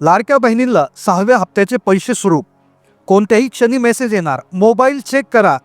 लाडक्या बहिणींना सहाव्या हप्त्याचे पैसे सुरू. कोणत्याही क्षणी मेसेज येणार. मोबाईल चेक करा.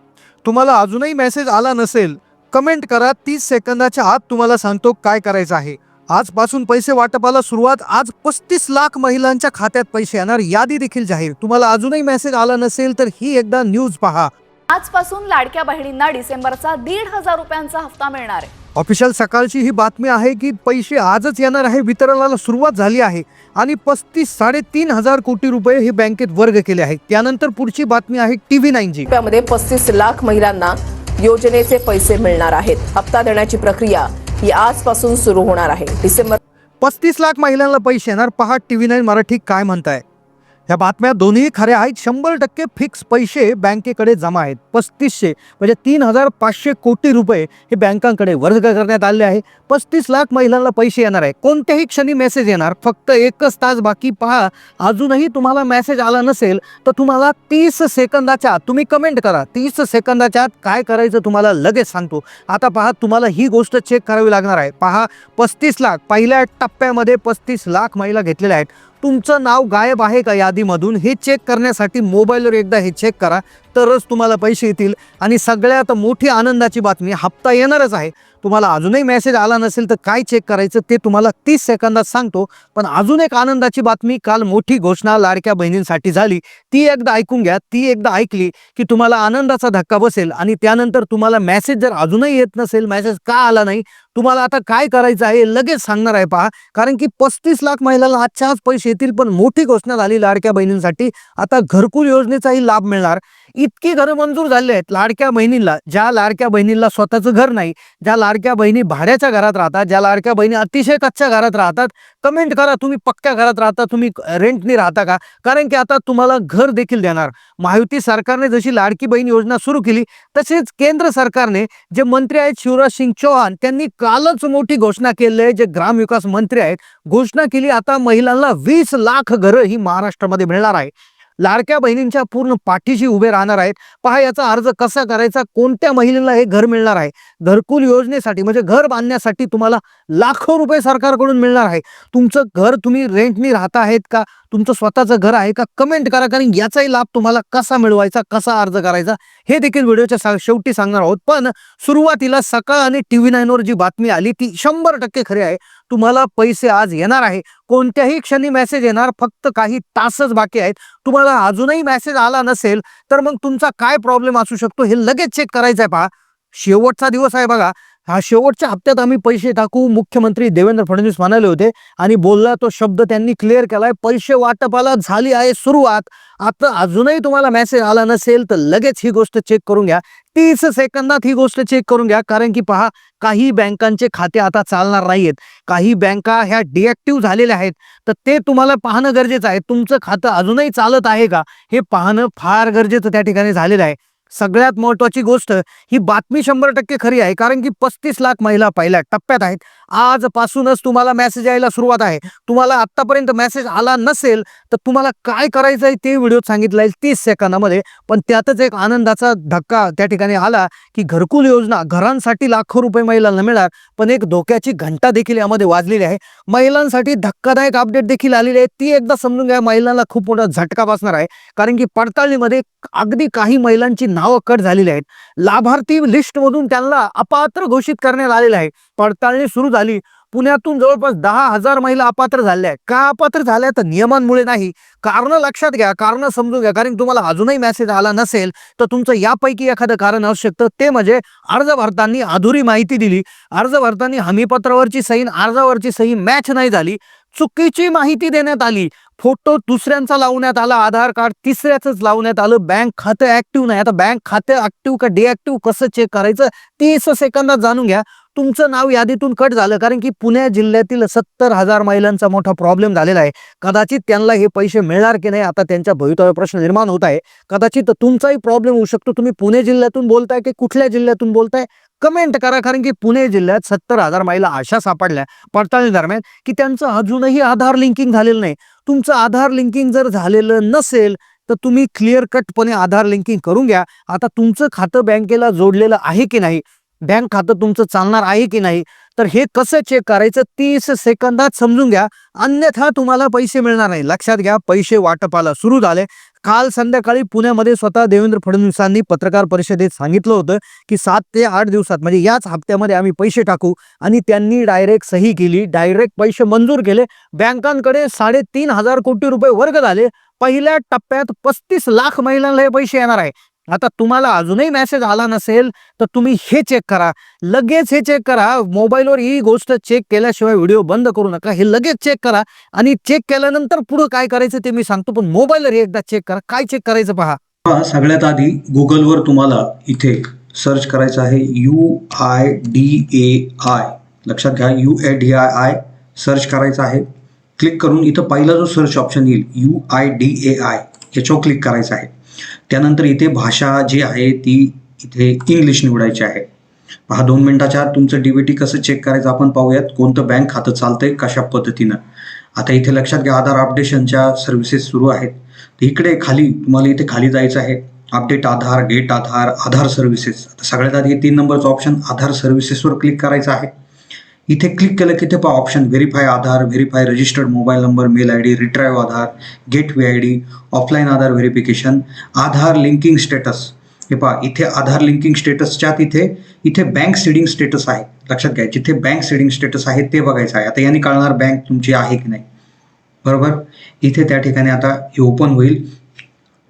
तुम्हाला अजूनही मेसेज आला नसेल कमेंट करा. तीस सेकंदाच्या आत तुम्हाला सांगतो काय करायचं आहे. आजपासून पैसे वाटपाला सुरुवात. आज पस्तीस लाख महिलांच्या खात्यात पैसे येणार. यादी देखील जाहीर. तुम्हाला अजूनही मेसेज आला नसेल तर ही एकदा न्यूज पहा. आजपासून लाडक्या बहिणींना डिसेंबरचा दीड हजार रुपयांचा हप्ता मिळणार आहे. ऑफिशियल सकाळची ही बातमी आहे की पैसे आजच येणार आहे वितरणाला सुरुवात झाली आहे आणि पस्तीस साडेतीन हजार कोटी रुपये हे बँकेत वर्ग केले आहेत. त्यानंतर पुढची बातमी आहे टी व्ही नाईनची रुपयामध्ये पस्तीस लाख महिलांना योजनेचे पैसे मिळणार आहेत. हप्ता देण्याची प्रक्रिया ही आजपासून सुरू होणार आहे. डिसेंबर पस्तीस लाख महिलांना पैसे येणार. पहा टी व्ही नाईन मराठी काय म्हणताय. ह्या बातम्या दोन्ही खऱ्या आहेत. शंभर टक्के फिक्स पैसे बँकेकडे जमा आहेत. पस्तीसशे म्हणजे तीन हजार पाचशे कोटी रुपये हे बँकांकडे वर्ग करण्यात आले आहे. पस्तीस लाख महिलांना पैसे येणार आहे. कोणत्याही क्षणी मेसेज येणार. फक्त एकच तास बाकी पहा. अजूनही तुम्हाला मेसेज आला नसेल तर तुम्हाला तीस सेकंदाच्या आत तुम्ही कमेंट करा. तीस सेकंदाच्या आत काय करायचं तुम्हाला लगेच सांगतो. आता पहा तुम्हाला ही गोष्ट चेक करावी लागणार आहे. पहा पस्तीस लाख पहिल्या टप्प्यामध्ये पस्तीस लाख महिला घेतलेल्या आहेत. तुमचं नाव गायब आहे का यादीमधून? हे चेक करण्यासाठी मोबाईलवर एकदा हे चेक करा. तरच तुम्हाला पैसे येतील. आणि सगळ्यात मोठी आनंदाची बातमी हप्ता येणारच आहे. तुम्हाला अजूनही मेसेज आला नसेल तर काय चेक करायचं ते तुम्हाला तीस सेकंदात सांगतो. पण अजून एक आनंदाची बातमी काल मोठी घोषणा लाडक्या बहिणींसाठी झाली. ती एकदा ऐकून घ्या. ती एकदा ऐकली की तुम्हाला आनंदाचा धक्का बसेल आणि त्यानंतर तुम्हाला मेसेज जर अजूनही येत नसेल मेसेज का आला नाही तुम्हाला आता काय करायचं आहे लगेच सांगणार आहे पहा. कारण की पस्तीस लाख महिलांना आजच्या आज पैसे येतील पण मोठी घोषणा झाली लाडक्या बहिणींसाठी. आता घरकुल योजनेचाही लाभ मिळणार. इतकी घरं मंजूर झाली आहेत लाडक्या बहिणींना ज्या लाडक्या बहिणींना स्वतःचं घर नाही ज्या लाडक्या बहिणी भाड्याच्या घरात राहतात ज्या लाडक्या बहिणी अतिशय कच्च्या घरात राहतात कमेंट करा तुम्ही पक्क्या घरात राहता तुम्ही रेंटनी राहता का? कारण की आता तुम्हाला घर देखील देणार. महायुती सरकारने जशी लाडकी बहीण योजना सुरू केली तसेच केंद्र सरकारने जे मंत्री आहेत शिवराज सिंग चौहान त्यांनी कालच मोठी घोषणा केली आहे जे ग्रामविकास मंत्री आहेत घोषणा केली आता महिलांना वीस लाख घरं ही महाराष्ट्रामध्ये मिळणार आहे. लाडक्या बहिणींच्या पूर्ण पाठीशी उभे राहणार आहेत. पहा याचा अर्ज कसा करायचा? कोणत्या महिलेला हे घर मिळणार आहे? घरकुल योजनेसाठी म्हणजे घर बांधण्यासाठी तुम्हाला लाखो रुपये सरकारकडून मिळणार आहे. तुमचं घर तुम्ही रेंटनी राहत आहेत का? तुमचं स्वतःचं घर आहे का? कमेंट करा कारण याचाही लाभ तुम्हाला कसा मिळवायचा कसा अर्ज करायचा हे देखील व्हिडिओच्या सा- शेवटी सांगणार आहोत. पण सुरुवातीला सकाळ आणि टी व्ही नाईनवर जी बातमी आली ती शंभर टक्के खरी आहे. तुम्हाला पैसे आज येणार आहे. कोणत्याही क्षणी मेसेज येणार फक्त काही तासच बाकी आहेत. तुम्हाला अजूनही मेसेज आला नसेल तर मग तुमचा काय प्रॉब्लेम असू शकतो हे लगेच चेक करायचं आहे पहा. शेवटचा दिवस आहे बघा. हा शेवटच्या हप्त्यात आम्ही पैसे टाकू मुख्यमंत्री देवेंद्र फडणवीस म्हणाले होते. आणि बोलला तो शब्द त्यांनी क्लिअर केलाय. पैसे वाटपाला झाली आहे सुरुवात. आता अजूनही तुम्हाला मेसेज आला नसेल तर लगेच ही गोष्ट चेक करून घ्या. तीस सेकंदात ही गोष्ट चेक करून घ्या. कारण की पहा काही बँकांचे खाते आता चालणार नाहीयेत. काही बँका ह्या डिॲक्टिव्ह झालेल्या आहेत. तर ते तुम्हाला पाहणं गरजेचं आहे. तुमचं खातं अजूनही चालत आहे का? हे पाहणं फार गरजेचं त्या ठिकाणी झालेलं आहे. सगळ्यात महत्वाची गोष्ट ही बातमी शंभर टक्के खरी आहे कारण की पस्तीस लाख महिला पहिल्या टप्प्यात आहेत. आजपासूनच तुम्हाला मेसेज यायला सुरुवात आहे. तुम्हाला आतापर्यंत मेसेज आला नसेल तर तुम्हाला काय करायचं आहे ते व्हिडिओ सांगितलं आहे तीस सेकंदामध्ये. पण त्यातच एक आनंदाचा धक्का त्या ठिकाणी आला की घरकुल योजना घरांसाठी लाखो रुपये महिलांना मिळणार पण एक धोक्याची घंटा देखील यामध्ये वाजलेली आहे. महिलांसाठी धक्कादायक अपडेट देखील आलेली आहे. ती एकदा समजून घ्या महिलांना खूप मोठा झटका बसणार आहे. कारण की पडताळणीमध्ये अगदी काही महिलांची नावं कट झालेली आहेत. लाभार्थी लिस्टमधून त्यांना अपात्र घोषित करण्यात आलेलं आहे. पडताळणी सुरू झाली. पुण्यातून जवळपास दहा हजार महिला अपात्र झाल्या आहेत. का अपात्र झाल्या तर नियमांमुळे नाही. कारण लक्षात घ्या कारण समजून घ्या. कारण तुम्हाला अजूनही मेसेज आला नसेल तर तुमचं यापैकी एखादं कारण असू शकतं ते म्हणजे अर्ज भरताना अधुरी माहिती दिली. अर्ज भरताना हमीपत्रावरची सही आणि अर्जावरची सही मॅच नाही झाली. चुकीची माहिती देण्यात आली. फोटो दुसऱ्यांचा लावण्यात आला आधार कार्ड तिसऱ्याच लावण्यात आलं बँक खातं ऍक्टिव्ह नाही. आता बँक खातं ऍक्टिव्ह का डिऍक्टिव्ह कसं चेक करायचं तीस सेकंदात जाणून घ्या. तुमचं नाव यादीतून कट झालं कारण की पुणे जिल्ह्यातील सत्तर हजार महिलांचा मोठा प्रॉब्लेम झालेला आहे. कदाचित त्यांना हे पैसे मिळणार की नाही आता त्यांच्या भवितव्य प्रश्न निर्माण होत आहे. कदाचित तुमचाही प्रॉब्लेम होऊ शकतो. तुम्ही पुणे जिल्ह्यातून बोलताय की कुठल्या जिल्ह्यातून बोलताय? कमेंट करा कारण की पुणे जिल्ह्यात सत्तर हजार महिला अशा सापडल्या पडताळणी दरम्यान की त्यांचं अजूनही आधार लिंकिंग झालेलं नाही. तुमचं आधार लिंकिंग जर झालेलं नसेल तर तुम्ही क्लिअर कटपणे आधार लिंकिंग करून घ्या. आता तुमचं खातं बँकेला जोडलेलं आहे की नाही बँक खातं तुमचं चालणार आहे की नाही? तर हे कसं चेक करायचं? तीस सेकंदात समजून घ्या. अन्यथा तुम्हाला पैसे मिळणार नाही. लक्षात घ्या पैसे वाटपाला सुरू झाले. काल संध्याकाळी पुण्यामध्ये स्वतः देवेंद्र फडणवीसांनी पत्रकार परिषदेत सांगितलं होतं की सात ते आठ दिवसात म्हणजे याच हप्त्यामध्ये आम्ही पैसे टाकू आणि त्यांनी डायरेक्ट सही केली. डायरेक्ट पैसे मंजूर केले. बँकांकडे साडेतीन हजार कोटी रुपये वर्ग झाले. पहिल्या टप्प्यात पस्तीस लाख महिलांना हे पैसे येणार आहे. आता तुम्हाला अजूनही मेसेज आला नसेल तर तुम्ही हे चेक करा. लगेच हे चेक करा. मोबाईलवर ही गोष्ट चेक केल्याशिवाय व्हिडिओ बंद करू नका. हे लगेच चेक करा. आणि चेक केल्यानंतर पुढे काय करायचं ते मी सांगतो पण मोबाईलवर एकदा चेक करा. काय चेक करायचं पहा. पहा, सगळ्यात आधी गुगलवर तुम्हाला इथे सर्च करायचं आहे U I D A I लक्षात घ्या U A D I I search करायचं आहे. क्लिक करून इथं पहिला जो सर्च ऑप्शन येईल U I D A I याच्यावर क्लिक करायचं आहे. त्यानंतर इथे भाषा जी आहे ती इथे इंग्लिश निवडायची आहे. पहा दोन मिनिटाच्या आत तुमचं डीबीटी कसं चेक करायचं आपण पाहूयात. कोणतं बँक खातं चालतंय कशा पद्धतीनं? आता इथे लक्षात घ्या आधार अपडेशनच्या सर्व्हिसेस सुरू आहेत. इकडे खाली तुम्हाला इथे खाली जायचं आहे. Update Aadhaar get Aadhaar Aadhaar services आता सगळ्यात आधी तीन नंबरचं ऑप्शन आधार सर्व्हिसेसवर क्लिक करायचं आहे. इथे क्लिक केलं की ते पहा option verify Aadhaar verify registered mobile number mail I D retrieve Aadhaar gateway I D offline Aadhaar verification Aadhaar linking status हे पहा इथे आधार लिंकिंग स्टेटसच्या तिथे इथे बँक सीडिंग स्टेटस आहे. लक्षात घ्या जिथे बँक सीडिंग स्टेटस आहे ते बघायचं आहे. आता यांनी कळणार बँक तुमची आहे की नाही. बरोबर? इथे त्या ठिकाणी आता हे ओपन होईल.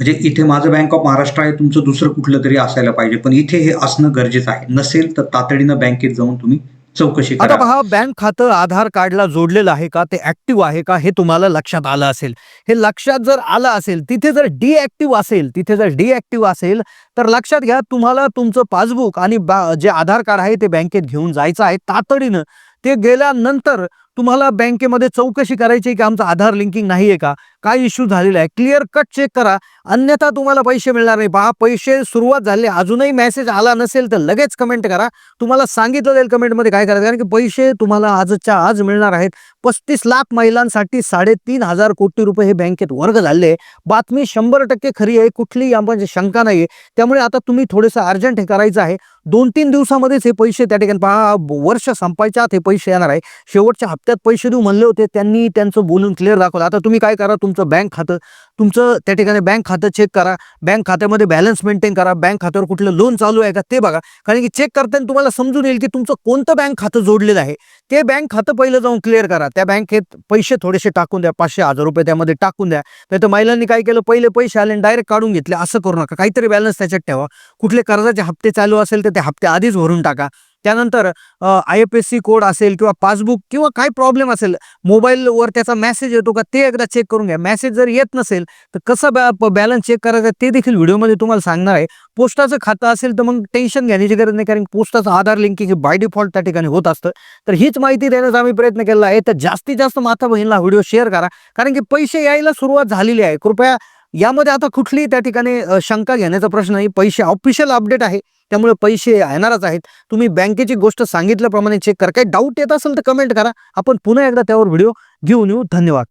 म्हणजे इथे माझं बँक ऑफ महाराष्ट्र आहे तुमचं दुसरं कुठलं तरी असायला पाहिजे पण इथे हे असणं गरजेचं आहे. नसेल तर तातडीनं बँकेत जाऊन तुम्ही चौकशी आता पहा बँक खातं आधार कार्डला जोडलेलं आहे का ते ऍक्टिव्ह आहे का हे तुम्हाला लक्षात आलं असेल. हे लक्षात जर आलं असेल तिथे जर डिॲक्टिव्ह असेल तिथे जर डिॲक्टिव्ह असेल तर लक्षात घ्या तुम्हाला तुमचं पासबुक आणि जे आधार कार्ड आहे ते बँकेत घेऊन जायचं आहे तातडीनं. ते गेल्यानंतर तुम्हाला बँकेमध्ये चौकशी करायची आहे की आमचं आधार लिंकिंग नाही आहे का? काय इश्यू झालेला आहे? क्लिअर कट चेक करा. अन्यथा तुम्हाला पैसे मिळणार नाही. पहा पैसे सुरुवात झाले. अजूनही मेसेज आला नसेल तर लगेच कमेंट करा. तुम्हाला सांगितलं जाईल कमेंटमध्ये काय करायचं? कारण की पैसे तुम्हाला आजच्या आज मिळणार आहेत. पस्तीस लाख महिलांसाठी साडेतीन हजार कोटी रुपये हे बँकेत वर्ग झाले. आहे. बातमी शंभर टक्के खरी आहे. कुठलीही आपण शंका नाही आहे त्यामुळे आता तुम्ही थोडंसं अर्जंट हे करायचं आहे. दोन तीन दिवसामध्येच हे पैसे त्या ठिकाणी पहा वर्ष संपायच्या आत हे पैसे येणार आहे. शेवटच्या त्यात पैसे देऊ म्हणले होते त्यांनी त्यांचं बोलून क्लिअर दाखवलं. आता तुम्ही काय करा तुमचं बँक खातं तुमचं त्या ठिकाणी बँक खातं चेक करा. बँक खात्यामध्ये बॅलन्स मेंटेन करा. बँक खात्यावर कुठलं लोन चालू आहे का ते बघा. कारण की चेक करताना तुम्हाला समजून येईल की तुमचं कोणतं बँक खातं जोडलेलं आहे. ते बँक खातं पहिलं जाऊन क्लिअर करा. त्या बँकेत पैसे थोडेसे टाकून द्या. पाचशे हजार रुपये त्यामध्ये टाकून द्या. नाही तर महिलांनी काय केलं? पहिले पैसे आले आणि डायरेक्ट काढून घेतले. असं करू नका. काहीतरी बॅलन्स त्याच्यात ठेवा. कुठले कर्जाचे हप्ते चालू असेल तर ते हप्ते आधीच भरून टाका. त्यानंतर I F S C code असेल किंवा पासबुक किंवा काय प्रॉब्लेम असेल मोबाईलवर त्याचा मेसेज येतो का ते एकदा चेक करून घ्या. मेसेज जर येत नसेल तर कसं बॅ बॅलन्स चेक करायचं ते देखील व्हिडिओमध्ये तुम्हाला सांगणार आहे. पोस्टाचं खातं असेल तर मग टेन्शन घेण्याची गरज नाही कारण पोस्टाचं आधार लिंकिंग हे बाय डिफॉल्ट त्या ठिकाणी होत असतं. तर हीच माहिती देण्याचा आम्ही प्रयत्न केला आहे. तर जास्तीत जास्त माता बहिणीला व्हिडिओ शेअर करा कारण की पैसे यायला सुरुवात झालेली आहे. कृपया यामध्ये आता कुठलीही त्या ठिकाणी शंका घेण्याचा प्रश्न नाही. पैसे ऑफिशियल अपडेट आहे. त्यामुळे पैसे येणारच आहेत. तुम्ही बँकेची गोष्ट सांगितल्याप्रमाणे चेक करा. काही डाऊट येत असेल तर कमेंट करा. आपण पुन्हा एकदा त्यावर व्हिडिओ घेऊन येऊ. धन्यवाद.